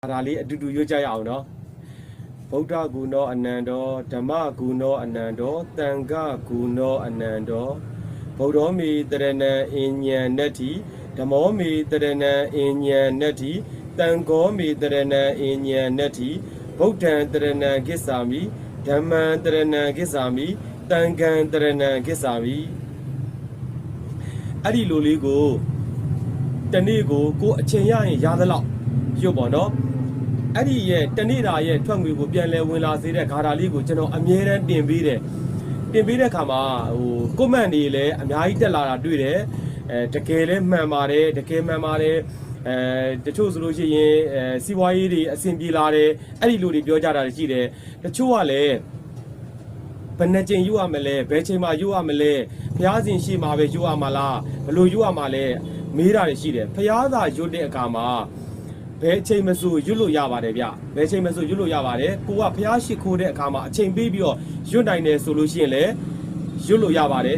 ဒါလေးအတူတူရွတ်ကြရအောင်နော်ဗုဒ္ဓဂုဏောအနန္တောဓမ္မဂုဏောအနန္တောတန်ခဂုဏောအနန္တောဗုဒ္ဓောမေတရဏံအဉ္ဉံနတ္တိဓမ္မောမေတရဏံအဉ္ဉံနတ္တိတံဃောမေတရဏံအဉ္ဉံနတ္တိဗုဒ္ဓံတရဏံကိစ္ဆာမိဓမ္မံတရဏံကိစ္ဆာမိတံဃံတရဏံကိစ္ဆာမိအဲ့ဒီလိုလေးကိုတနေ့ကိုကိုယ်အချိန်ရရင်ရသလောက်ပြုတ်ပေါ့နော် အဲ့ဒီရဲ့တနေ့တာရဲ့ထွက်ငွေကိုပြန်လဲဝင်လာစေတဲ့ဂါထာလေးကိုကျွန်တော်အမြဲတမ်းတင်ပေးတယ်တင်ပေးတဲ့ခါမှာဟိုကွန်မန့်တွေလည်းအများကြီးတက်လာတာတွေ့တယ်အဲတကယ်လည်းမှန်ပါတယ်တကယ်မှန်ပါတယ်အဲတချို့ဆိုလို့ရှိရင်အဲစီးပွားရေးတွေအဆင်ပြေလာတယ်အဲ့ဒီလိုတွေပြောကြတာရှိတယ်တချို့ကလည်းဘယ်နှချိန်ယူရမလဲဘယ်ချိန်မှယူရမလဲဖျားစဉ်ရှိမှပဲယူရမှာလားဘယ်လိုယူရမှာလဲမေးတာတွေရှိတယ်ဖျားသာရွတ်တဲ့အခါမှာ ဘယ်အချိန်မဆိုရွတ်လို့ရပါတယ်ဗျဘယ်အချိန်မဆိုရွတ်လို့ရပါတယ်ကိုကဖျားရှိခိုးတဲ့အခါမှာအချိန်ပေးပြီးတော့ရွတ်နိုင်တယ်ဆိုလို့ရှိရင်လည်းရွတ်လို့ရပါတယ်